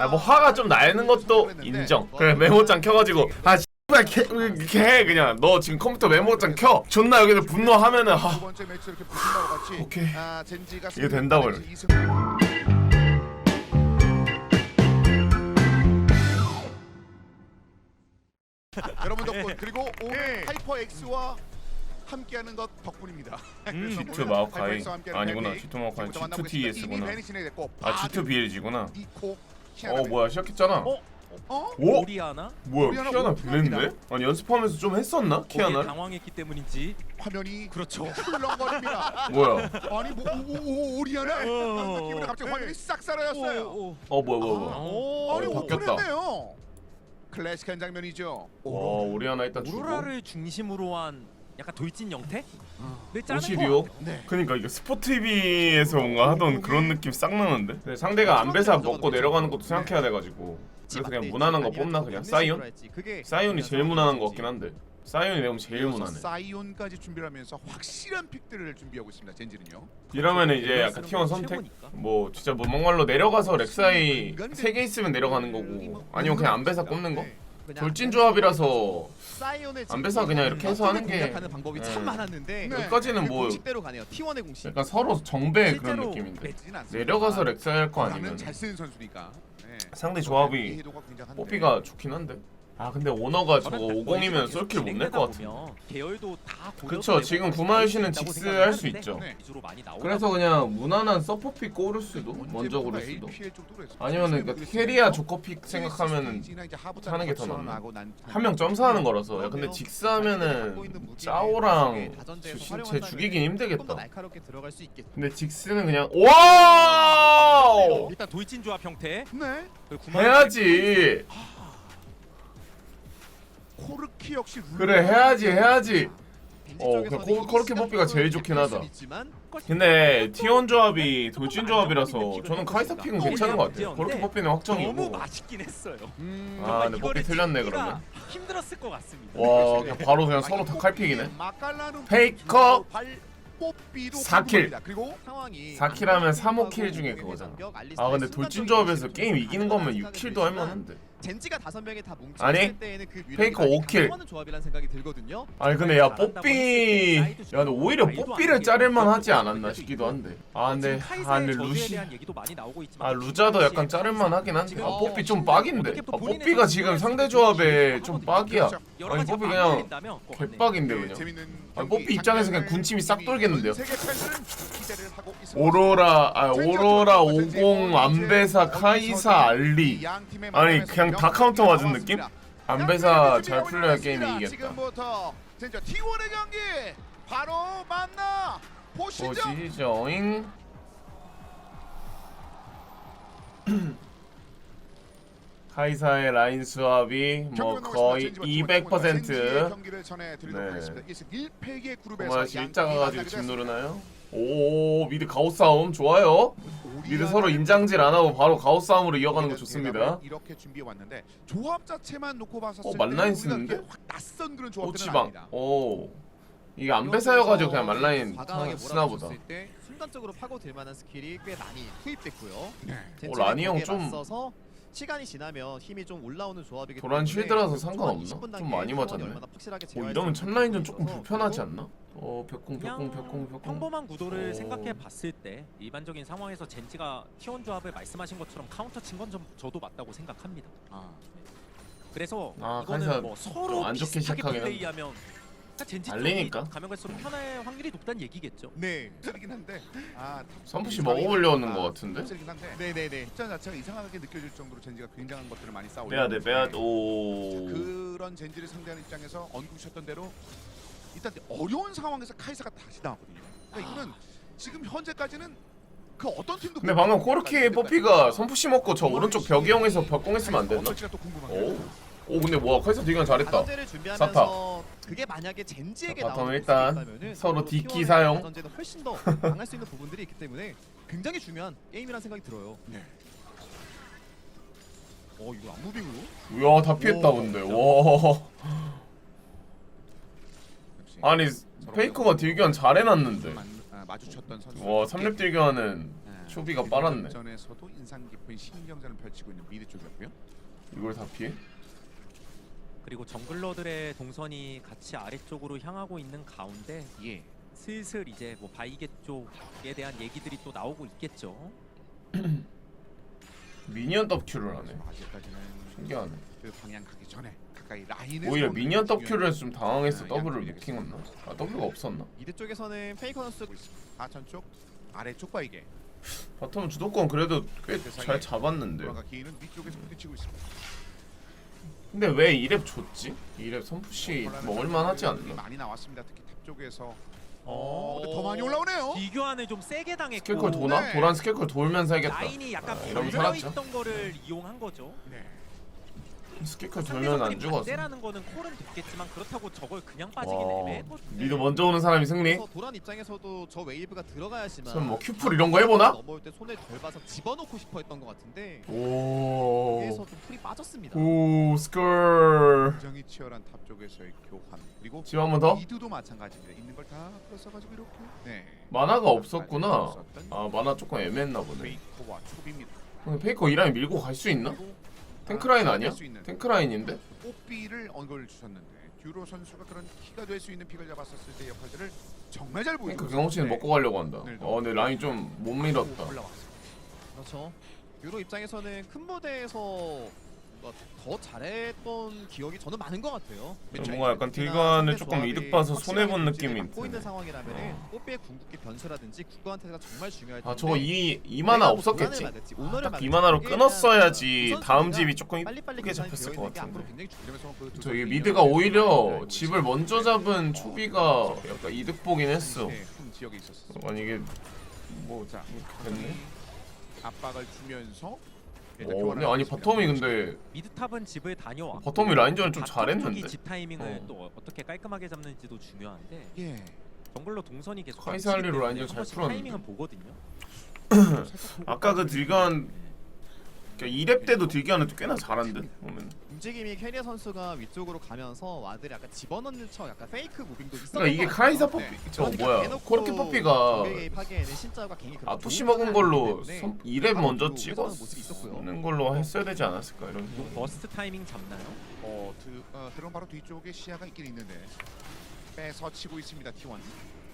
아 뭐 화가 좀 나는 것도 인정. 그래 메모장 켜가지고 아 씨발 걔 그냥 너 지금 컴퓨터 메모장 켜. 존나 여기서 분노하면은 두 하. 번째 매치 이렇게 붙은 바와 같이 오케이. 아, 젠지가 이게 된다고 이승- 여러분 덕분 그리고 오늘 하이퍼 X와 함께하는 것 덕분입니다. 그래서 G2 오늘 마오카이 하이퍼 X와 함께하는 아니구나. 팬이 G2 마오카이 지금부터 만나고 있습니다. G2TS구나. 이미 벤이 진행됐고 아 바드, G2BLG구나. 니코, 어 뭐야 시작했잖아. 어? 어? 오 오리아나? 뭐야 키아나 키아나. 빌렸네? 아니 연습하면서 좀 했었나 거기에 키아나? 당황했기 때문인지 화면이 그렇죠. 출렁거립니다. 뭐야? 아니 뭐 오, 오, 오, 오리아나? 어. 느낌으로 갑자기 화면이 싹 사라졌어요. 오, 어 뭐야 뭐야 오. 뭐야? 오. 아니 어, 바뀌었다. 오픈했네요. 클래식한 장면이죠. 와 우리 하나 일단 주고. 오로라를 중심으로 한 약간 돌진 형태? 를 짜는 오시리오? 것 같아요. 네. 그러니까 이게 스포티비에서 뭔가 하던 그런 느낌 싹 나는데 근데 상대가 안배사 먹고 내려가는 것도 생각해야 돼가지고 그래서 그냥 무난한 거 뽑나 그냥 사이온? 사이온이 제일 무난한 거 같긴 한데 사이온이 내면 제일 무난해 사이온까지 준비를 하면서 확실한 픽들을 준비하고 있습니다. 젠지는요. 이러면은 이제 약간 T1 선택? 뭐 진짜 뭐 뭔가로 내려가서 렉사이 3개 있으면 내려가는 거고 아니면 그냥 안배사 꼽는 거? 돌진 조합이라서 안배사 그냥 이렇게 해서 하는 게 하는 방법이 음. 참 많았는데 네. 여기까지는 뭐 공식대로 가네요. T1의 공식. 약간 서로 정배 그런 실제로 느낌인데 않습니다. 내려가서 렉사이 할거 아니면 잘 쓰는 선수니까. 네. 상대 조합이 이해도가 굉장한데. 뽀삐가 좋긴 한데 아 근데 오너가 저거 저는 50이면 계속 쏠킬 못 낼 것 같은데 그쵸, 지금 구마유시는 직스 할 수 있죠. 네. 그래서 그냥 무난한 서포픽 고를 수도 먼저 고를 수도 아니면은 그러니까 캐리아 조커픽 생각하면은 하는 게 더 낫나? 한 명 점사하는 거라서 야 근데 직스 하면은 짜오랑 주신 쟤 죽이긴 좀더 힘들겠다 수. 근데 직스는 그냥 와 일단 돌진 조합 형태 네. 구마유 해야지 코르키 역시 룰- 그래 해야지 해야지. 벤지 어, 그 코- 코르키 뽀삐가 제일 좋긴 하다. 근데 T1 조합이 돌진 조합이라서 저는 카이사 픽은 괜찮은 것 같아요. 그렇게 뽑히는 너무 확정이고. 맛있긴 했어요. 음, 아 근데 뽑기 틀렸네 그러면. 힘들었을 것 같습니다. 와 그냥 바로 그냥 서로 다 칼픽이네. 페이커! 발 뽀삐도 4킬. 궁금합니다. 그리고 상황이 4킬 하면 3호킬 중에 그거잖아. 아 근데 돌진 조합에서 게임 이기는 거면 6킬도 할 만한데 젠지가 다섯 명이 다 뭉쳐 아니, 때에는 그 페이커 많이 5킬. 강화하는 조합이라는 생각이 들거든요. 아니 근데 야 뽀삐 야 오히려 뽀삐를 자를만 하지 않았나 싶기도 한데. 아 근데 아 근데 루시 아 루자도 약간 자를만 하긴 한데. 아 뽀삐 좀 빡인데. 아 뽀삐가 지금 상대 조합에 좀 빡이야. 아니 뽀삐 그냥 개빡인데 네, 그냥. 재밌는 아, 뽀삐 입장에서 그냥 군침이 싹 돌겠는데요. 오로라 아 오로라 50 안배사 카이사 알리. 아니, 만남에서 그냥 다 카운터 맞은 느낌? 안배사 잘 풀려야 게임이 지금부터 진짜 T1의 경기 바로 만나 보시죠. 보시죠 잉 카이사의 라인 수합이 뭐 거의 200% 경기를 전해드리도록 네. 하겠습니다. 1패의 그룹에서 정말 양 실자가 팀이 가지고 만나게 집. 누르나요? 오 미드 가오 싸움 좋아요 미드 서로 인장질 안 하고 바로 가오 싸움으로 이어가는 거 좋습니다 이렇게 준비해 왔는데 조합 자체만 놓고 봤었을 어, 때 만라인 쓰는데? 확 낯선 그런 조합들은 오치방 아닙니다. 오 이게 안배사여가지고 그냥 말라인 과감하게 쓰나 보다 몰아붙였을 때 순간적으로 파고들 만한 스킬이 꽤 많이 투입됐고요. 네. 어, 라니 형 좀- 맞서서 시간이 지나면 힘이 좀 올라오는 조합이기 도란 때문에 쉴드라서 좀 상관없나? 20분 좀 많이 맞았네. 얼마나 확실하게 어 제어할 이러면 수첫 있는지 라인전 조금 불편하지 그리고 않나? 어 벽공 그냥 벽공 벽공 벽공 평범한 구도를 오. 생각해 봤을 때 일반적인 상황에서 젠지가 T1 조합을 말씀하신 것처럼 카운터 친 건 저도 맞다고 생각합니다. 아, 그래서 아, 이거는 뭐 서로 좀안 좋게 비슷하게 시작하긴 플레이하면 그러니까 젠지 알리니까. 가면 갈수록 편할 확률이 높다는 얘기겠죠. 네, 쓰긴 한데 아, 선푸시 먹어보려는 것 같은데? 쓰긴 한데 네, 네, 네. 입장 자체가 이상하게 느껴질 정도로 젠지가 굉장한 것들을 많이 쌓고 빼야 돼 있는데 빼야 돼 오 그런 젠지를 상대하는 입장에서 언급하셨던 대로 일단 어려운 상황에서 카이사가 다시 나왔거든요. 그러니까 이거는 지금 현재까지는 그 어떤 팀도 근데 방금 코르키 뽀삐가 선푸시 먹고 저 오른쪽 벽 이용해서 벽공했으면 안 됐나? 오, 오 근데 뭐야 카이사 되게 잘했다 준비하면서 그게 만약에 젠지에게 자, 나오는 일단 모습이 서로 T1의 사용. 가전제는 훨씬 더 강할 수 있는 부분들이 있기 때문에 굉장히 중요한 게임이라는 생각이 들어요. 네. 어, 이거 안무빙으로? 우야 다 피했다 오, 근데. 와 아니 페이커가 딜교환 잘 해놨는데 만- 아, 마주쳤던 선수. 와 3렙 딜교환은 네. 초비가 빨았네 전에서도 인상 깊은 신경전을 펼치고 있는 미드 쪽이었고요. 이걸 다 피해? 그리고 정글러들의 동선이 같이 아래쪽으로 향하고 있는 가운데 예. 슬슬 이제 뭐 바이게 쪽에 대한 얘기들이 또 나오고 있겠죠. 미니언 더큐를 하네 아직까지는 신기하네 그 방향 가기 전에 가까이 오히려 미니언 더큐를 좀 당황해서 더블을 못 킹었나? 아 더블가 없었나? 미드 쪽에서는 페이커 선수 하천 쪽 아래쪽 바이게 바텀 주도권 그래도 꽤 잘 잡았는데 돌아가 기인은 위쪽에서 부딪히고 있습니다. 근데 왜 2렙 줬지? 2렙 선푸시 먹을만 하지 않나? 많이 나왔습니다. 특히 탑 쪽에서 어, 근데 더 많이 올라오네요. 비교안을 좀 세게 당했고 스킬콜 도나? 네. 도란 스킬콜 돌면서 해야겠다 라인이 약간 아, 이러면 살았죠. 있던 거를 이용한 거죠. 네. 스킬콜 돌면 안 죽었어 반대라는 거는 콜은 됐겠지만 그렇다고 저걸 그냥 빠지긴 와 애매했거든요. 미드 먼저 오는 사람이 승리? 그래서 도란 입장에서도 저 웨이브가 들어가야지만 그럼 뭐 큐풀 이런 거 해보나? 넘어올 때 손을 덜 봐서 집어넣고 싶어 했던 것 같은데 오... 여기에서 좀 풀이 빠졌습니다. 오 스컬 굉장히 치열한 탑 쪽에서의 교환 그리고 지금 한번 더? 미드도 마찬가지입니다. 있는 걸 다 풀어서가지고 이렇게 네. 만화가 없었구나 없었던 아 만화 조금 애매했나 보네 페이커와 초비입니다. 근데 페이커 이 라인 밀고 갈 수 있나? 그리고 탱크라인 아, 아니야? 탱크라인인데? 뽀삐를 언걸 주셨는데 듀로 선수가 그런 키가 될 수 있는 픽을 잡았었을 때 역할들을 정말 잘 탱크 경험치는 네. 먹고 가려고 한다 어 근데 라인 좀 못 밀었다. 그렇죠. 유로 입장에서는 큰 무대에서 더 잘했던 기억이 저는 많은 것 같아요. 뭔가 약간 딜관을 조금 이득 봐서 손해 본 느낌이 고 있는 드네 상황이라면 어. 뽀삐의 궁극기 변수라든지 국가한테가 정말 중요할 텐데 아 저거 이, 이만화 뭐 없었겠지? 오너를 딱 2만화로 거기에 끊었어야지 대한 다음 집이 조금 계산이 잡혔을 것 같은데 그 저기 두 미드가 오히려 집을 먼저 잡은 초비가 약간 이득 보긴 했어. 아니 이게 뭐 됐네 압박을 주면서 일단 오 근데 교환을 아니 하겠습니다. 바텀이 근데 미드탑은 집을 다녀와. 바텀이 라인전을 좀 잘했는데 집 타이밍을 어. 또 어떻게 깔끔하게 잡는지도 중요한데 예. 정글로 동선이 계속 카이사리로 겹치기 라인전 잘 풀었는데. 타이밍은 보거든요. 아까 그 딜간 2렙 때도 딜간은 꽤나 잘한데 보면 움직임이 캐리어 선수가 위쪽으로 가면서 와드를 약간 집어넣는 척 약간 페이크 무빙도 있었던 그러니까 이게 것 카이사 같아요. 뽀삐 네. 저 그러니까 뭐야 대놓고 코르키 신짜가 그렇게 아토시 먹은 걸로 때문에 2렙 먼저 바로 찍어 회전하는 모습이 있었고요. 는 걸로 했어야 되지 않았을까 이런 이거 버스트 타이밍 잡나요? 어, 드, 어, 드론 바로 뒤쪽에 시야가 있긴 있는데 빼서 치고 있습니다 T1.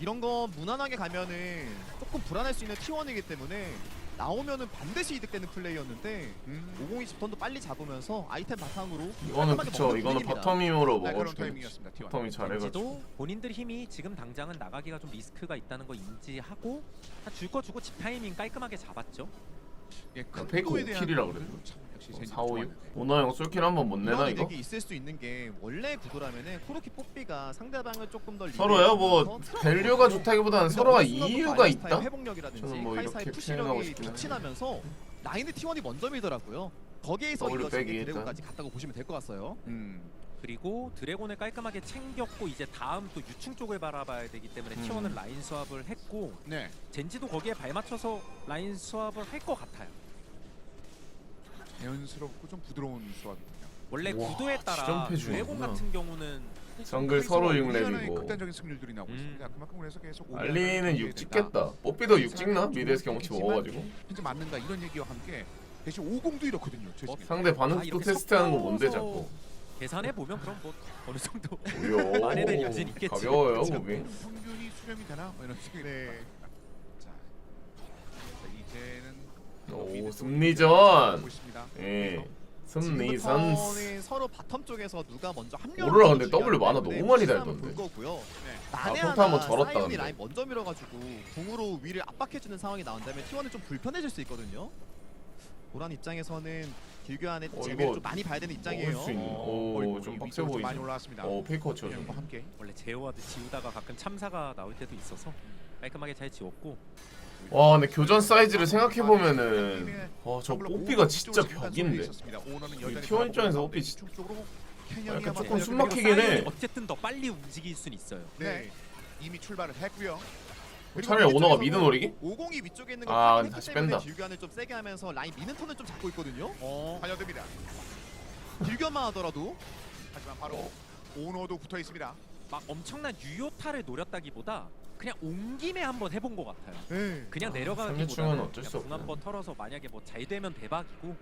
이런 거 무난하게 가면은 조금 불안할 수 있는 T1이기 때문에 나오면은 반드시 이득되는 플레이였는데 음, 502 집턴도 빨리 잡으면서 아이템 바탕으로 이거는 그쵸 이거는 분위기입니다. 바텀 힘으로 날카로운 먹어주겠지 타이밍이었습니다 T1. 바텀이 잘해가지고 본인들 힘이 지금 당장은 나가기가 좀 리스크가 있다는 거 인지하고 줄 거 주고 집 타이밍 깔끔하게 잡았죠. 예, 큰 페이커 거에 대한 5킬이라 그래도. 부분도 참 역시 젠지 4, 5, 6? 좋았는데. 오너 형 솔킬 한번 못 내나 이거? 이득이 있을 수 있는 게 원래 구도라면은 코르키 뽀삐가 상대방을 조금 더 서로요? 뭐 밸류가 좋다기보다는 서로가 이유가 있다? 회복력이라든지 저는 뭐 이렇게 표현하고 싶긴 나면서 라인의 T1이 먼저 밀더라고요. 거기에서 백이 드래곤까지 갔다고 보시면 될 것 같아요. 음, 그리고 드래곤을 깔끔하게 챙겼고 이제 다음 또 유충 쪽을 바라봐야 되기 때문에 음. T1은 라인 수합을 했고 네. 젠지도 거기에 발맞춰서 라인 수합을 할 것 같아요. 자연스럽고 좀 부드러운 수합입니다. 원래 우와, 구도에 따라 주는구나. 같은 경우는 정글 서로 우리나라의 6렙이고 극단적인 승률들이 나오고 음. 있습니다. 그만큼 그래서 계속 알리는 6 찍겠다 뽀삐도 6 찍나? 미드에서 경험치 먹어가지고 진짜 맞는가 이런 얘기와 함께 대신 50도 이렇거든요. 제 어, 생각에. 상대 아, 반응도 이렇게 테스트하는 거 뭔데 자꾸 계산해 보면 그럼 뭐 어느 정도 오요 대한 여지는 있겠지. 가벼워요 그쵸? 몸이 평균이 수렴이 되나? 뭐 이런 식의 네. 자, 자 이제는 오, 승리전. 예 승리선 지금부터는 서로 바텀 쪽에서 누가 먼저 합류. 오로라 근데 W 만화 너무 많이 달던데. 거고요. 네. 아, 하나 평타 한번 절었다, 근데. 라인 먼저 밀어가지고 궁으로 위를 압박해주는 상황이 나온다면 T1은 좀 불편해질 수 있거든요. 도란 입장에서는 길교환의 어, 재미를 이거 좀 많이 봐야 되는 입장이에요. 먹을 수 있는 어, 오좀 어이구, 빡세 많이 보이지 올라왔습니다. 어 페이커 치워줘 과 함께 원래 제어와드 지우다가 가끔 참사가 나올 때도 있어서 깔끔하게 잘 지웠고 와 근데 교전 사이즈를 생각해보면은 와저 뽀삐가 진짜 벽인데 T1 입장에서 뽀삐 진- 약간 조금 숨 막히긴 해. 어쨌든 더 빨리 움직일 순 있어요. 네. 이미 출발을 했고요. 차라리 오너가 미드 노리기? 502 위쪽에 있는 거 아, 확인했기 다시 때문에 뺀다. 길교환을 좀 세게 하면서 라인 미는 턴을 좀 잡고 있거든요. 어, 달려듭니다. 길교환만 하더라도 하지만 바로 오너도 붙어 있습니다. 막 엄청난 유효타를 노렸다기보다 그냥 온 김에 한번 해본 것 같아요. 네. 그냥 아, 내려가기보다는 어쩔 수 그냥 없구나. 한번 털어서 만약에 뭐 잘 되면 대박이고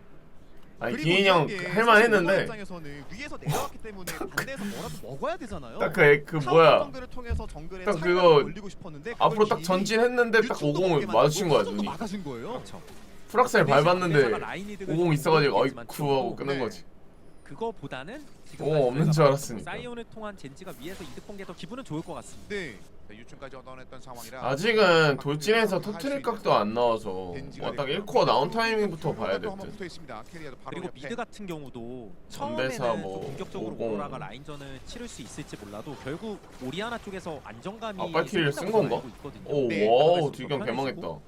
아니 그리고 기인이 형 할만했는데 오버 입장에서는 위에서 내려왔기 때문에 반대에서 뭐라도 먹어야 되잖아요. 딱 그 그 뭐야 정글을 통해서 정글에 딱 그거 올리고 싶었는데 앞으로 딱 전진했는데 딱 유충도 50을 먹게 마주친 거야 만들고 눈이 막아준 거예요. 그렇죠. 프락셀 밟았는데 라인 이득을 50 있어가지고 좀 어이쿠 하고 끊은 네. 거지 그거보다는 오 없는 줄 알았으니까 사이온을 통한 젠지가 위에서 이득 본게 더 기분은 좋을 것 같습니다. 네. 자, 유충까지 얻어냈던 상황이라 아직은 돌진에서 터트릴 각도 안 나와서 뭐딱 1코어 나온 타이밍부터 봐야 될듯. 캐리어도 바로 그리고. 미드 같은 경우도 전배사 처음에는 뭐 좀 공격적으로 오공. 오로라가 라인전을 치를 수 있을지 몰라도 결국 오리아나 쪽에서 안정감이 아, 빨키를 쓴 생긴다고 건가? 알고 있거든요. 오 네, 와우 뒷경 좀 개망했다.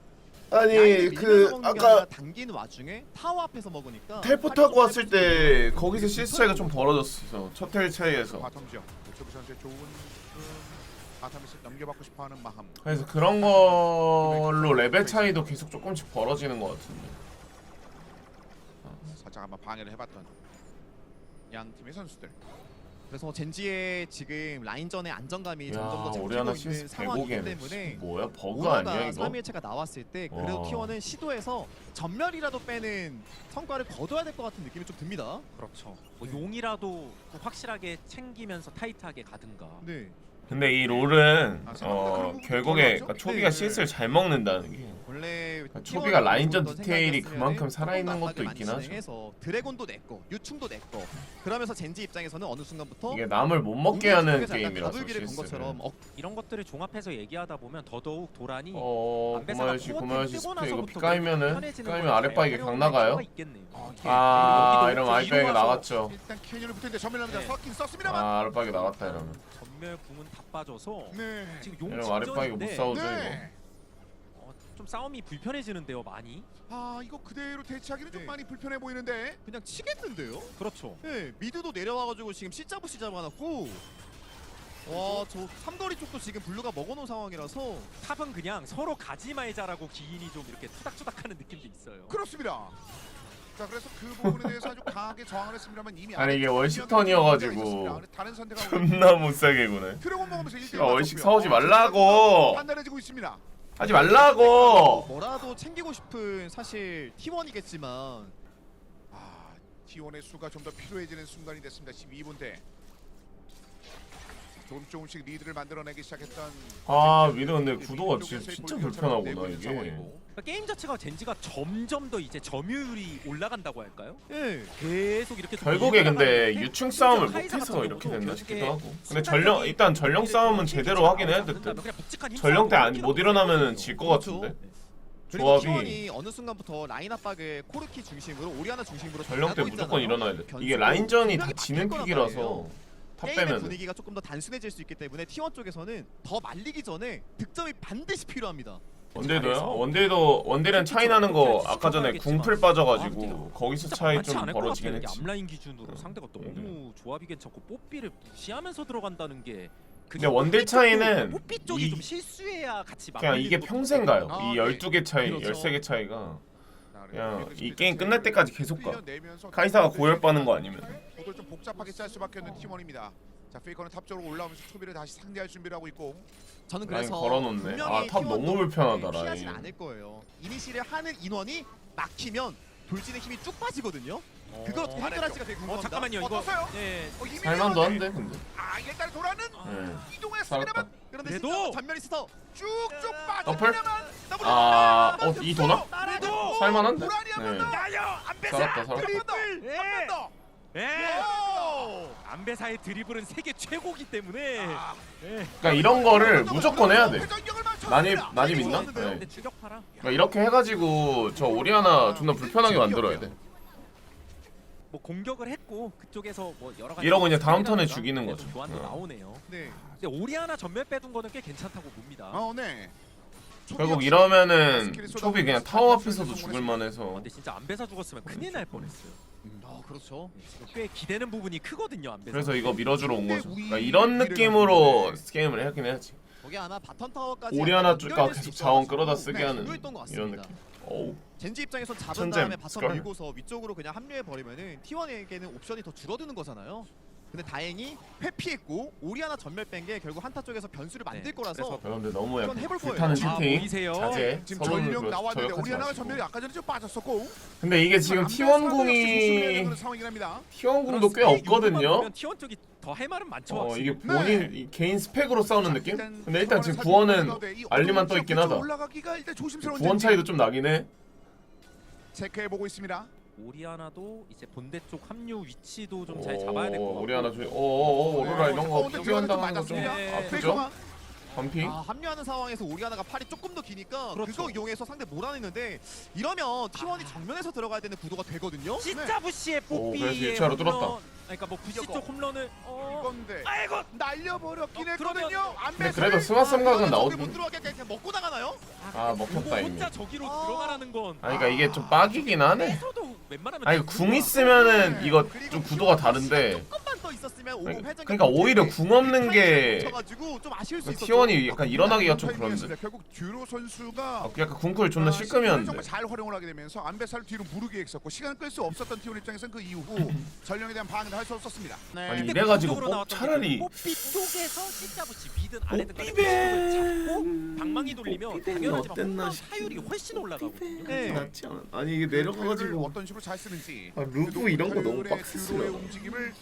아니 그 아까 당기는 와중에 타워 앞에서 먹으니까 텔포 타고 왔을 때 거기서 CS 차이가 좀 벌어졌어 첫텔 차이에서 바텀 지역. 조비 선수의 좋은 그 바텀에서 넘겨받고 싶어하는 마음. 그래서 그런 걸로 레벨 차이도 계속 조금씩 벌어지는 것 같은데 살짝 한번 방해를 해봤던 양 팀의 선수들. 그래서 젠지의 지금 라인전의 안정감이 야 점점 더 오리아나 잡히고 있는 상황이기 100억에는 때문에 뭐야 버그 오너가 아니야 이거? 3일체가 나왔을 때 그래도 와. T1은 시도해서 전멸이라도 빼는 성과를 거둬야 될 것 같은 느낌이 좀 듭니다. 그렇죠. 뭐 네. 용이라도 확실하게 챙기면서 타이트하게 가든가. 네. 근데 이 롤은 아, 어 결국에? 그러니까 초비가 네. CS를 잘 먹는다는 게 원래 그러니까 T1 초비가 라인전 디테일이 그만큼 살아있는 것도 있긴 하죠. 드래곤도 내꺼, 유충도 내꺼. 그러면서 젠지 입장에서는 어느 순간부터 이게 남을 못 먹게 하는 게임이라서 CS는 어, 이런 것들을 종합해서 얘기하다 보면 더더욱 도란이 어 고마요시 고마요시 스페 이거 피까이면은 피까이면 대한 강 나가요? 아 여기도 이러면 와서 나갔죠. 네. 아 아랫바위가 나갔다 이러면 전멸 궁은 다 빠져서 네. 지금 용 이러면 아랫바위가 못 직전인데 싸우죠 네. 어, 좀 싸움이 불편해지는데요 많이. 아 이거 그대로 대치하기는 좀 네. 많이 불편해 보이는데. 그냥 치겠는데요? 그렇죠. 네, 미드도 내려와가지고 지금 C자부 C잡아놨고 와, 저 삼거리 쪽도 지금 블루가 먹어놓은 상황이라서 탑은 그냥 서로 가지 말자라고 기인이 좀 이렇게 투닥투닥하는 느낌도 있어요. 그렇습니다. 자 그래서 그 부분에 대해서 아주 강하게 저항을 했습니다만 이미 아니, 이게 아래쪽 월식 지역에 턴이어가지고 있습니다. 근데 다른 선택하고 존나 못 사게 구네 드래곤 먹으면서 1대1 야, 월식 사오지 말라고 판단해지고 있습니다. 하지 말라고 뭐라도 챙기고 싶은 사실 T1이겠지만 아 T1의 수가 좀 더 필요해지는 순간이 됐습니다. 12분 대. 조금 조금씩 리드를 만들어내기 시작했던 아 젠지. 미드 근데 미드 구도가 진짜, 진짜 불편하구나 이게. 그러니까 게임 자체가 젠지가 점점 더 이제 점유율이 올라간다고 할까요? 예, 계속 이렇게 좀 결국에 근데 유충 싸움을 못해서 이렇게 됐나 싶기도 하고 근데 전령 일단 전령 싸움은 제대로 하긴 해야 묵직한 힘 전령 때 싸움으로 안못 끊기는 일어나면은 거거든요. 질 것. 같은데 그리고 조합이- T1이 어느 순간부터 라인 압박을 코르키 중심으로 오리아나 중심으로 전령 때 무조건. 일어나야 돼 이게 라인전이 다 지는 픽이라서 말이에요. 탑 게임의 빼면 분위기가 조금 더 단순해질 수 있기 때문에 T1 쪽에서는 더 말리기 전에 득점이 반드시 필요합니다. 원딜도요? 잘해서 원딜도 원딜은 차이 나는 거 아까 전에. 궁풀 아, 빠져가지고 근데 거기서 차이 좀 벌어지긴 했지 앞라인 기준으로 음. 상대가 너무 음. 조합이 괜찮고 뽀삐를 무시하면서 들어간다는 게 근데 원딜 차이는 뽀삐 쪽이 이- 좀 실수해야 같이 그냥 이게 평생. 가요 아, 이 네. 12개 차이 그렇죠. 13개 차이가 자, 그냥 그래서 이 게임 끝날 때까지 계속 가 카이사가 고열받는 거 아니면 구도를 좀 복잡하게 짤 수밖에 없는 팀원입니다. 자 페이커는 탑 쪽으로 올라오면서 초비를 다시 상대할 준비를 하고 있고 저는 라인 그래서 걸어놓네. 분명히 아, 탑 T1 도 너무 불편하다, 피하진 라인. 않을 거예요. 이니시를 하는 인원이 막히면 돌진의 힘이 쭉 빠지거든요. 어. 그걸 어떻게 해결할지가 되게 어 궁금합니다. 잠깐만요 이거 어떠세요? 예. 어, 이미 살만도. 한데 근데 아 일단 도라는 예. 이동했습니다만 살았다 그런데 그래도! 진짜 전멸이 스터 쭉쭉 더블? 빠집니다만 더블 아, 어, 이 도나? 그래도 살만한데? 한번 네. 더. 야요 안 뺏어. 살았다, 살았다. 예. 한번 더. 예. 오! 안배사의 드리블은 세계 최고기 때문에 아, 예. 그러니까 이런 거를 무조건 해야 돼. 난입 난입 있나? 네. 근데 추격파라 그러니까 이렇게 해가지고 저 오리아나 존나 불편하게 만들어야 돼 뭐 공격을 했고 그쪽에서 뭐 여러 가지 이러고 이제 다음 턴에 죽이는 거죠. 교환도 어. 나오네요. 네. 근데 오리아나 전멸 빼둔 거는 꽤 괜찮다고 봅니다. 어, 네. 결국 이러면은 초비 그냥 타워 앞에서도 죽을 만해서 어, 근데 진짜 안배사 죽었으면 큰일 날 뻔했어요. 아 그렇죠. 꽤 기대는 부분이 크거든요 안배사. 그래서 이거 밀어주러 온 거죠 그러니까 이런 느낌으로 게임을 하긴 해야지 거기 아마 바텀 타워까지 오리아나 연결될 수 계속 자원 끌어다 쓰게 네, 하는 중요했던 것 이런. 느낌 어우 젠지 입장에선 잡은 천잼, 다음에 바텀 스컬. 밀고서 위쪽으로 그냥 합류해 버리면은 T1에게는 옵션이 더 줄어드는 거잖아요. 근데 다행히 회피했고 오리아나 전멸 뺀 게 결국 한타 쪽에서 변수를 만들 네, 거라서 여러분들 너무 약간 해볼 거예요. 불타는 아, 슈팅 보이세요? 자제 지금 전력 나왔는데 오리아나가. 전멸이 아까 전에 좀 빠졌었고 근데 이게 지금 T1궁이 상황이긴 합니다. T1궁도 꽤 없거든요 T1 쪽이 더 할 말은 많죠. 어. 이게 본인 이 개인 스펙으로 싸우는 자, 느낌? 근데 일단 지금 구원은 알리만 떠 있긴 하다 구원. 차이도 좀 나긴 해 체크해 보고 있습니다. 오리아나도 이제 본대 쪽 합류 위치도 좀 잘 잡아야 될 것 같고. 우리 하나 좀 어어어 오로라 이런 거 어, 당하는 거좀. 네. 아프죠? 페이커가 반피? 아, 합류하는 상황에서 오리아나가 팔이 조금 더 기니까 그 그렇죠. 거 이용해서 상대 몰아내는데 이러면 T1이 정면에서 들어가야 되는 구도가 되거든요. 진짜 부시의 오, 그래서 뽀삐의 일차로 뚫었다. 홈런. 그러니까 뭐 부시 쪽 홈런을 어. 이건데 아이고 날려버렸긴 어, 했거든요. 그러면- 안 근데 그래도 스마 생각은 못 나오든 들어가게 그냥 먹고 나가나요? 아 먹혔다 이미 혼자 저기로 아. 들어가라는 건 아니 그러니까 이게 좀 빡이긴 하네 뺏어도 웬만하면 아니 다 궁. 있으면은 이거 그리고 좀 구도가 T1 다른데 조금만 더 있었으면 오공 그러니까 회전이 그러니까 오히려 궁 없는 게 쳐가지고 좀 아쉬울 수 있었죠. T1이 약간 일어나기가 좀 그런데 타이밍이었습니다. 결국 듀로 선수가 아, 약간 궁쿨 존나 아, 시간을 실금이었는데 정말 잘 활용을 하게 되면서 안배사를 뒤로 무르게 했었고 시간을 끌 수 없었던 티원 입장에서는 그 이후 전령에 대한 방해를 할 수 없었습니다. 네. 아니, 이래가지고 나왔던 차라리- 게 뽀삐 쪽에서 진짜부시 미든 아래든 간에. 을 잡고 방망이 돌리면 당연하지만 어땠나 홈런 싶긴 타율이 훨씬 올라가거든요. 네. 낫지 않아 아니 이게 를 어떤 식으로 잘 쓰는지 아, 루브 이런 거 너무. 움직임을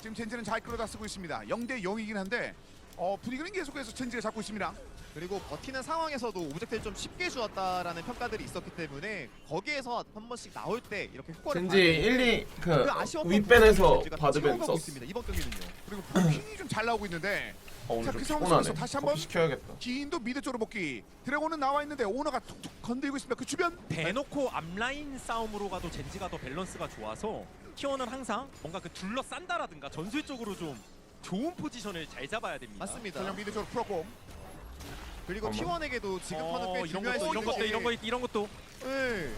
지금 젠지는 잘 끌어다 쓰고 있습니다. 0대 0이긴 한데 어, 분위기는 계속해서 젠지가 잡고 있습니다. 그리고 버티는 상황에서도 오브젝트를 좀 쉽게 주었다라는 평가들이 있었기 때문에 거기에서 한 번씩 나올 때 이렇게 효과를 젠지 봐야 1, 2, 그그 윗밴에서 받으면 있습니다. 이번 경기는요. 그리고 블루킹이 좀 잘 나오고 있는데 어 오늘 자, 좀 그 상황 피곤하네 속에서 다시 한번 커피 시켜야겠다 기인도 미드 쪽으로 복귀. 드래곤은 나와 있는데 오너가 툭툭 건들고 있습니다. 그 주변 대놓고 앞라인 싸움으로 가도 젠지가 더 밸런스가 좋아서 티원은 항상 뭔가 그 둘러싼다라든가 전술적으로 좀 좋은 포지션을 잘 잡아야 됩니다. 맞습니다. 전령 미드 쪽으로 풀었고 그리고 잠깐만. T1에게도 지금 어, 하는 꽤 이런 중요할 것도 수 이런 있는 것도 게 이런 거 이런 것도 네.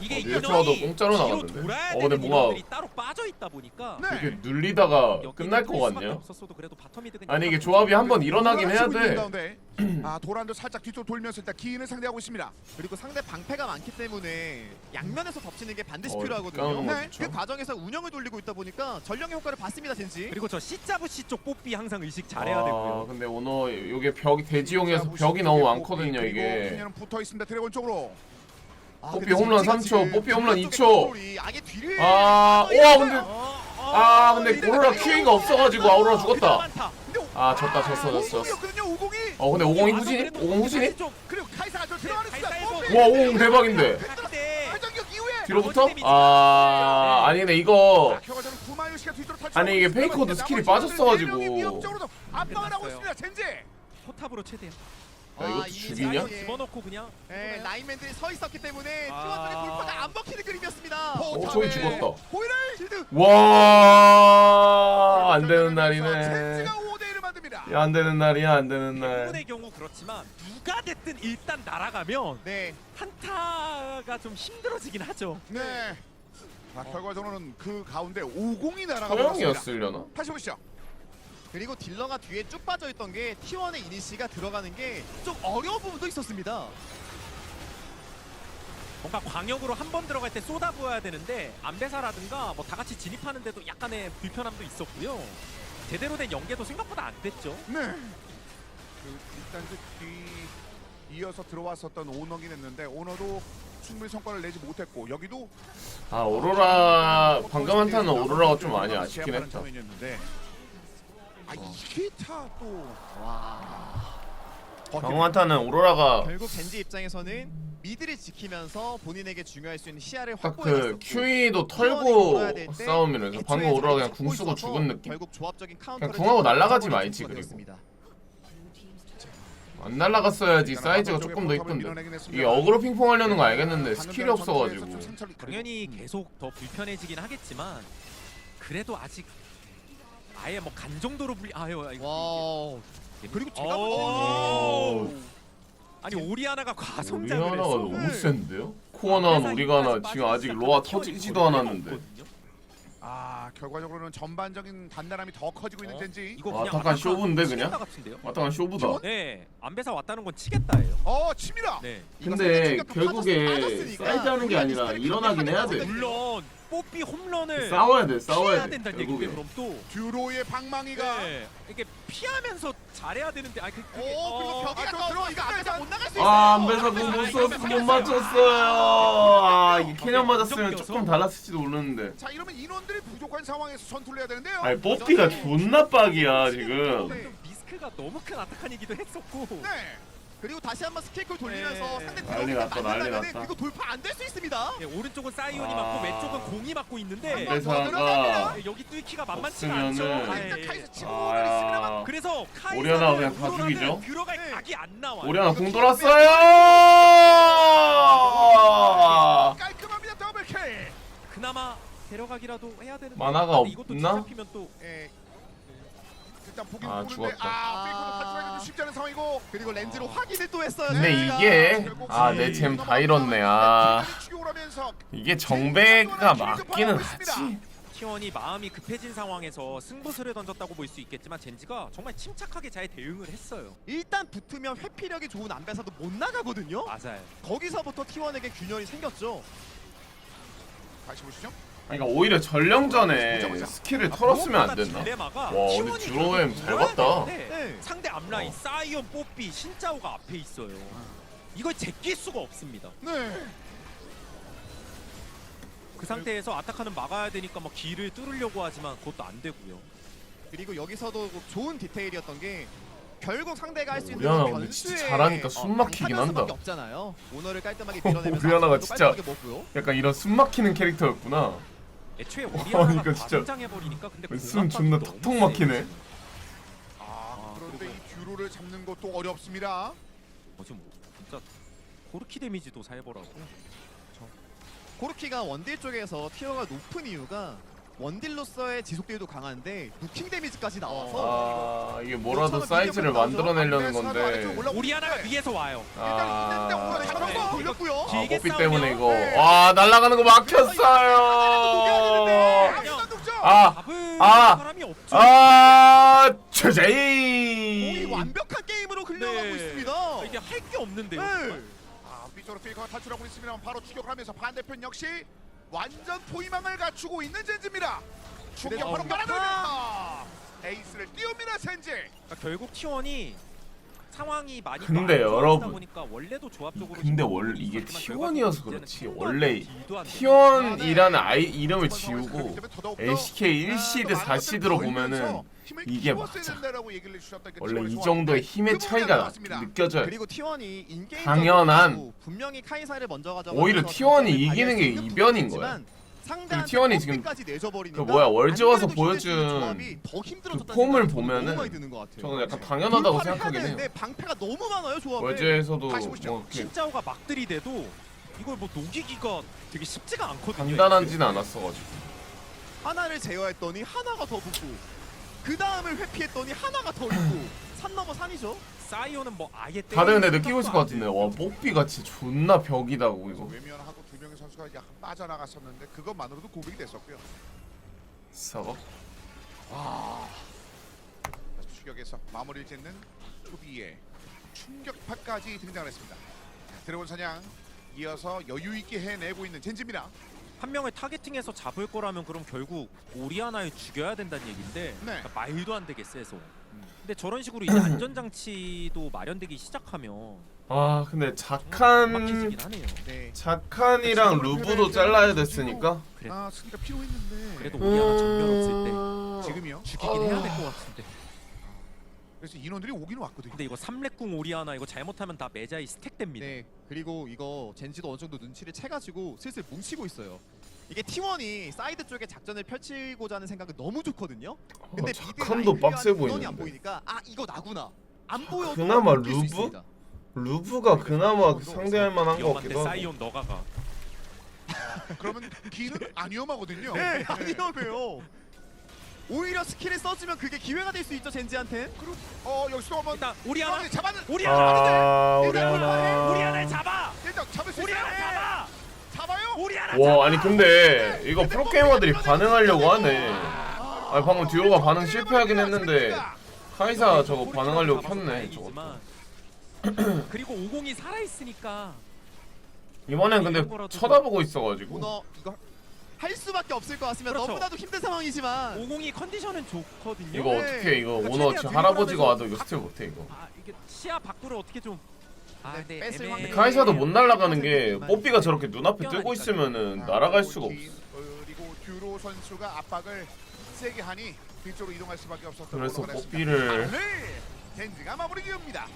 이게 어, 인원이 일주화도 공짜로 뒤로 나갔는데? 돌아야 어, 되는 근데 뭔가- 인원들이 따로 빠져 있다 보니까 네. 이렇게 눌리다가 끝날 것 같네요 아니 이게 조합이 한번 일어나긴 해야 돼 아 도란도 살짝 뒤쪽 돌면서 일단 기인을 상대하고 있습니다. 그리고 상대 방패가 많기 때문에 양면에서 덮치는 게 반드시 어, 필요하거든요. 거 네, 좋죠. 그 과정에서 운영을 돌리고 있다 보니까 전령의 효과를 봤습니다, 젠지. 그리고 저 C자부시 쪽 뽀삐 항상 의식 잘해야 아, 되고요. 근데 오너 요게 벽이 대지용이어서 자, 벽이 너무 많거든요 그리고 이게 붙어 있습니다. 드래곤 쪽으로. 아, 뽀삐 근데 홈런 젠지가 3초, 지금 뽀삐 홈런 뒷면 쪽에 2초. 컨트롤이 아예 뒤를 아, 또 우와, 근데- 어, 어, 아 근데 오로라 큐이가 없어가지고 아우로라 죽었다. 근데 아 졌다 졌어 졌어 졌어 50이었거든요. 50이. 어 근데 50이 와서 후진이? 그래도 50 후진이? 와 50 대박인데 근데 뒤로부터? 아 아니 근데 이거. 아니, 이게 페이커도 스킬이 빠졌어가지고. 위협적으로 압박을 하고. 있습니다. 젠지. 포탑으로 최대한 야, 이것도 이 죽이냐? 사이에, 집어넣고 그냥 예, 나인맨들이 서 있었기 때문에 아. T1 쪽에 돌파가 안 먹히는 그림이었습니다. 어 저기 죽었다 보이를 실드. 와 안 되는 날이네 5대 1을 만듭니다. 야 안 되는 날이야 안 되는 날 대부분의 경우 그렇지만 누가 됐든 일단 날아가면 네. 한타가 좀 힘들어지긴 하죠. 네. 자, 결과적으로는 그 가운데 50이 날아가 버렸습니다. 서영이었으려나? 다시 보시죠. 그리고 딜러가 뒤에 쭉 빠져 있던 게 T1의 이니시가 들어가는 게 좀 어려운 부분도 있었습니다. 뭔가 광역으로 한 번 들어갈 때 쏟아부어야 되는데 안배사라든가 뭐 다 같이 진입하는데도 약간의 불편함도 있었고요. 제대로 된 연계도 생각보다 안 됐죠. 네. 그 일단 이제 뒤 이어서 들어왔었던 오너긴 했는데 오너도 충분히 성과를 내지 못했고 여기도 아 오로라 방금 한타는 오로라가 좀 많이 아쉽긴 했다 장면이었는데 아 이게 타또 와. 방금 한타는 오로라가 결국 젠지 입장에서는 미드를 지키면서 본인에게 중요할 수 있는 시야를 딱 확보해놨었고 그 Q도 T1이 털고 돌아야 될때 싸우면 그래서 방금 애초에 오로라 그냥 잘궁 쓰고 죽은 느낌? 결국 조합적인 카운터를 궁하고 날아가지 선수가 그리고. 되었습니다. 안 날라갔어야지 사이즈가 조금 더 이쁜데 이게 어그로 핑퐁 하려는 거 알겠는데 스킬이 없어가지고 당연히 계속 더 불편해지긴 하겠지만 그래도 아직 아예 뭐 간 정도로 불리 아유 이거 와. 그리고 제가. 아니 오리아나가 과성장을 우리가나가 했어. 너무 센데요? 코어 나온 우리가나 지금 아직 로아 터지지도 않았는데 아 결과적으로는 전반적인 단단함이 더 커지고 있는 어? 젠지 이거 와, 그냥 아타칸 아타칸 쇼부인데, 치겠다 그냥? 같은데요? 마땅한 쇼부다 네 안배사 왔다는 건 치겠다예요. 어 칩니다 네 근데 결국에 빠졌- 빠졌으니까 하는 게 아니라 일어나긴 해야 돼 물론 뽀삐 홈런을 싸워야 돼 싸워야 피해야 돼 된다는 얘기인데 결국에. 그럼 또. 듀로의 방망이가 네, 이게 피하면서 잘해야 되는데 아 그, 그게 오 그리고 어, 벽이 아, 좀 가까워서 들어, 이거 이거 앞에서 못 나갈 수. 아 안배사 공못 썼어 못 맞췄어요. 아 이게 캐년 맞았으면 조금 달랐을지도 모르는데. 자 이러면 인원들이 부족한 상황에서 선투를 해야 되는데요. 아니 뽀삐가 존나 빡이야 지금. 좀 리스크가 너무 큰 아타칸이기도 했었고. 네. 그리고 다시 한번 스킬콜 돌리면서 네. 상대 난리 들어오면 났다, 난리 맞는다면은 났다. 이거 돌파 안 될 수 있습니다. 네, 오른쪽은 사이온이 아. 맞고 왼쪽은 공이 맞고 있는데 안배사가 네, 여기 뚫기가 만만치가 않죠 없으면은- 아, 네. 일단 카이사 치고 아 그래서 오리아나 그냥 다 죽이죠? 들어갈 네. 각이 안 나와요 오리아나 공 돌았어요 깔끔합니다 더블 킬. 그나마 데려가기라도 해야 되는데 만화가 없나? 또 예. 일단 보긴 아, 보는데 죽었다. 아 페이커도 하지만 쉽지 않은 상황이고. 그리고 렌즈로 확인을 또 했어요. 근데 젠지가. 이게 아 내 잼 다 잃었네 아 추격을 하면서 이게 정배가 맞기는 하지 T1이 마음이 급해진 상황에서 승부수를 던졌다고 볼 수 있겠지만 젠지가 정말 침착하게 잘 대응을 했어요 일단 붙으면 회피력이 좋은 안배사도 못 나가거든요. 맞아요 거기서부터 T1에게 균열이 생겼죠. 다시 보시죠. 그러니까 오히려 전령전에 스킬을 털었으면 안 됐나? 와, T1이 근데 듀로엠 결국 잘 봤다. 네. 상대 앞라인 어. 사이온, 뽀삐, 신짜오가 앞에 있어요 이걸 제낄 수가 없습니다 네. 그 상태에서 아타카는 막아야 되니까 막 길을 뚫으려고 하지만 그것도 안 되고요 그리고 여기서도 좋은 디테일이었던 게 결국 상대가 할 수 있는 근데 진짜 잘하니까 어, 숨 막히긴 방타변수밖에 한다. 없잖아요. 오너를 깔끔하게 밀어내면서 앞쪽도 진짜- 깔끔하게 먹고요. 약간 이런 숨 막히는 캐릭터였구나 애초에 와, 오리아나가 이거 진짜 과장해버리니까 근데 숨 존나 세요. 막히네. 아, 그런데 이 듀로를 잡는 것도 어렵습니다. 어, 지금 진짜 고르키 데미지도 살벌하고 코르키가 원딜 쪽에서 티어가 높은 이유가 원딜로서의 지속딜도 강한데 루킹 데미지까지 나와서 아 이게 뭐라도 사이즈를 만들어내려는 건데 오리아나가 위에서 와요 아거 잡았고 돌렸고요. 아, 뽀삐 때문에 이거 네. 와 날아가는 거 막혔어요. 일단 득점. 아, 잡을 아, 사람이 없죠 아, 거의. 완벽한 게임으로 흘러가고 네. 있습니다. 이게 할 게 없는데요 네. 아, 삐쪽으로 페이커가 탈출하고 있습니다. 바로 추격을 하면서 반대편 역시 완전 포위망을 갖추고 있는 젠지입니다. 충격 그래도 바로 어, 깔아내면서 에이스를 띄웁니다 젠지. 그러니까 결국 T1이 상황이 많이 근데 여러분, 보니까 원래도 조합적으로 근데 원래 이게 있었지만 T1이어서 결과적으로 그렇지. 원래 딜도 안 되고 T1이라는 아이 이름을 지우고 LCK 1시드 4시드로 보면은 이게 맞아. 원래 이 정도의 힘의 차이가 느껴져요. 그리고 T1이 인게임 당연한. 오히려 T1이 이기는 게 이변인 거야. 상대한테 그리고 T1이 지금 까지 내줘버리니까 그 뭐야, 월즈 와서 안 그래도 보여준 그 폼을 보면은. 저는 약간 당연하다고 생각하긴 해요. 방패가 너무 많아요 조합에. 보시죠. 뭐 이렇게 신짜오가 막 들이대도 이걸 뭐 녹이기가 되게 쉽지가 않거든요 간단하지는 않았어가지고. 하나를 제어했더니 하나가 더 붙고 그 다음을 회피했더니 하나가 더 있고 산 넘어 산이죠. 사이온은 뭐 아예 다들 근데 느끼고 있을 것안 같은데. 와 뽀삐 같이 존나 벽이다고 그래서 이거. 외면하고 두 명의 선수가 이제 빠져나갔었는데 그것만으로도 고백이 됐었고요. 싸워. 다시 추격에서 마무리를 짓는 초비의 충격파까지 등장했습니다. 자, 드래곤 사냥 이어서 여유 있게 해내고 있는 젠지입니다. 한 명을 타겟팅해서 잡을 거라면 그럼 결국 오리아나를 죽여야 된다는 얘긴데 네. 그러니까 말도 안 되게 세서 근데 저런 식으로 이제 안전장치도 마련되기 시작하면 아 근데 막히지긴 하네요 네. 작한이랑 루브도 잘라야 됐으니까. 그래. 아 승리가 필요했는데 그래도 오리아나 전멸 없을 때 음... 지금이요? 죽이긴 해야 될 것 같은데 그래서 인원들이 오긴 왔거든요. 근데 이거 삼렙궁 오리아나 이거 잘못하면 다 매자이 스택됩니다 네. 그리고 이거 젠지도 어느 정도 눈치를 채가지고 슬슬 뭉치고 있어요. 이게 T1이 사이드 쪽에 작전을 펼치고자 하는 생각은 너무 좋거든요. 근데 어, 미드 라인 빡세 필요한 인원이 안 보이는데. 보이니까 아 이거 나구나. 안 보여도 그나마 느낄 수 루브? 루브가 그나마 상대할 만한 것 위험한데 같기도 하고. 사이온 너가 가 그러면 기는 안 위험하거든요. 네, 아니요 오히려 스킬을 써주면 그게 기회가 될 수 있죠 젠지한테. 어 여기서 한번 일단 오리아나 아, 잡았는 오리아나 아 일단 오리아나. 오리아나를 잡아 일단 잡을 수 있어요. 오리아나 잡아 잡아요. 오리아나 와 아니 근데 이거 프로게이머들이 반응하려고 하네. 아 방금 듀오가 반응 실패하긴 했는데 카이사 저거 반응하려고 켰네 저거. 그리고 50이 살아 있으니까 이번엔 근데 쳐다보고 있어가지고. 오너 이거 할 수밖에 없을 것 같습니다. 그렇죠. 너무나도 힘든 상황이지만 50이 컨디션은 좋거든요. 이거 네. 어떻게 이거 그러니까 오너 최대한 지금 들고 할아버지가 와도 이거 스틸 못해 이거 아 이게 시야 밖으로 어떻게 좀 아, 네, 근데 뺏을. 확률이 카이사도 못 날아가는 게 뽀삐가 저렇게 눈앞에 뜨고 있으면은 날아갈 수가 없어 그리고 듀로 선수가 압박을 세게 하니 뒤쪽으로 이동할 수밖에 없었던 그래서 오너가 됐습니다. 뽀삐를 네, 마무리 지읍니다.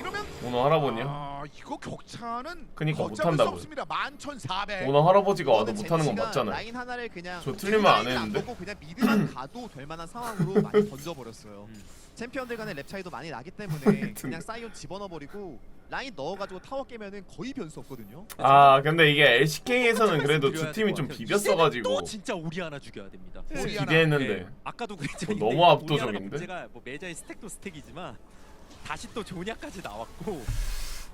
이러면 오너 할아버지야 아, 이거 격차는 그니까 걷잡을 수 못한다고요. 없습니다. 11,400. 오너 할아버지가 와도 못하는 건 맞잖아요 라인 하나를 그냥 저 틀리면 안 라인을 했는데? 보고 그냥 미드만 가도 될 만한 상황으로 많이 던져버렸어요. 음. 챔피언들 간의 랩 차이도 많이 나기 때문에 그냥 사이온 집어넣어버리고 라인 넣어가지고 타워 깨면은 거의 변수 없거든요. 아 근데 이게 LCK에서는 그래도 두 팀이 좀. 비볐어가지고 또 진짜 우리 하나 죽여야 됩니다. 네. 우리 하나. 기대했는데 네, 아까도 그랬지만 뭐 이게 너무 압도적인데? 문제가 뭐 매자의 스택도 스택이지만 다시 또 조냐까지 나왔고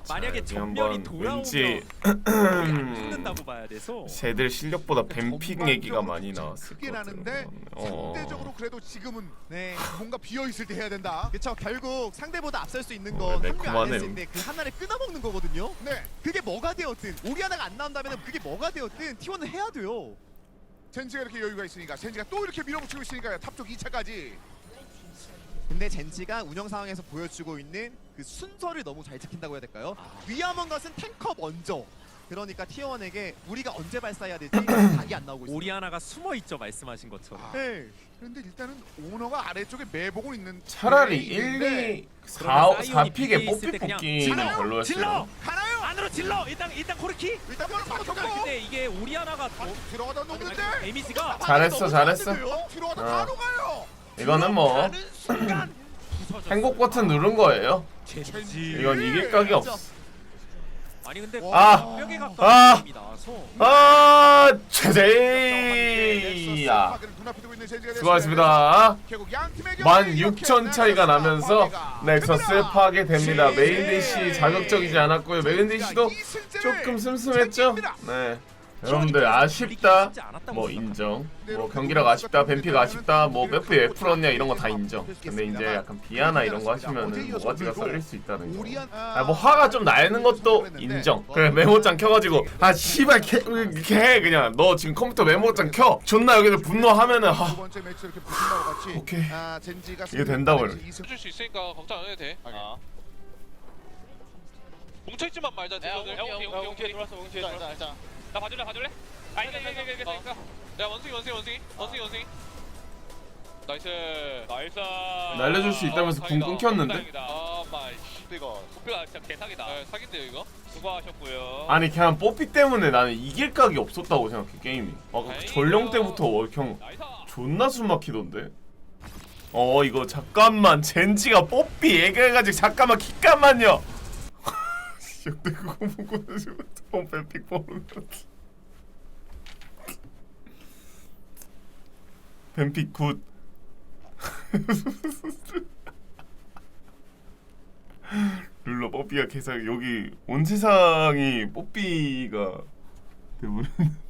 만약에 여기 전멸이 한번 돌아오면 왠지 거의 안 죽는다고 봐야 돼서 쟤들 실력보다 뱀픽 얘기가 많이 나왔을 크게 것 같아요 나는데 어. 상대적으로 그래도 지금은 네. 뭔가 비어 있을 때 해야 된다. 그쵸 결국 상대보다 앞설 수 있는 어, 건 합류 안 매콤하네요. 했을 때 그 하나를 끊어먹는 거거든요. 네, 그게 뭐가 되었든 오리아나가 안 나온다면 그게 뭐가 되었든 T1은 해야 돼요. 젠지가 이렇게 여유가 있으니까 젠지가 또 이렇게 밀어붙이고 있으니까 탑쪽 2차까지 근데 젠지가 운영 상황에서 보여주고 있는 그 순서를 너무 잘 지킨다고 해야 될까요? 위험한 것은 탱커 먼저. 그러니까 T1에게 우리가 언제 발사해야 되지? 각이 안 나오고 있어요. 오리 하나가 숨어 있죠 말씀하신 것처럼. 아, 네. 그런데 일단은 오너가 아래쪽에 매복은 있는 차라리 네, 1, 있는데 2, 4, 그러면 사이온이 4픽에 비기에 있을 뽀삐 때 그냥 뽑기는! 별로였어요 질러! 가나요? 안으로 질러 일단 일단 코르키. 일단 바로 바로 근데 이게 오리 하나가 더 들어가다 녹는데 데미지가 잘했어 잘했어 어? 들어가다 어. 바로 가요. 이거는 뭐. 행복 버튼 누른 거예요. 이건 이길 각이 없어 아니 근데 아! 벽에 아! 아 됐습니다. 수고하셨습니다 결국 양 팀의 경기 이렇게 16,000 차이가 나면서 넥서스 됩니다. 파괴됩니다 제- 메인디시 자극적이지 않았고요 메인디시도 조금 슴슴했죠. 네 여러분들 아쉽다 뭐. 인정 뭐 경기력 아쉽다 뱀픽 아쉽다 뭐몇배왜 풀었냐 이런 거 다 인정 근데 이제 약간 비하나 이런 거 하시면은 모가지가 썰릴 수 있다는 거 아 뭐 화가 좀 나는 것도 인정 그래 메모장 켜가지고 아 씨발 개, 개 그냥 너 지금 컴퓨터 메모장 켜 존나 여기서 분노하면은 오케이. 아, 젠지가 이게 된다고 그래. 해줄 수 있으니까 걱정 안 해도 돼. 오케이. 아. 뭉쳐있지만 말자 딜러들. 오케이, 오케이, 오케이, 들어왔어, 오케이, 들어왔어. 나 봐줄래 봐줄래? 아 이거 이거 이거 이거 이거 야 원숭이 원숭이. 원숭이 원숭이. 나이스. 나이스. 날려줄 수 있다면서 붕 끊겼는데? 아 마이. 이거 소피가 진짜 개사기다. 네, 사기인데요 이거? 수고하셨고요. 아니 그냥 뽀삐 때문에 나는 이길 각이 없었다고 생각해 게임이. 아까 그 전령 때부터 월형 나이스. 존나 숨 막히던데? 어 이거 잠깐만. 젠지가 뽀삐 얘기해가지고 잠깐만 기깐만요. 역대 그거 보고 지금 뱀픽 보는 거 뱀픽 굿. 룰러 뽀삐가 계속 여기 온 세상이 뽀삐가 돼버렸는데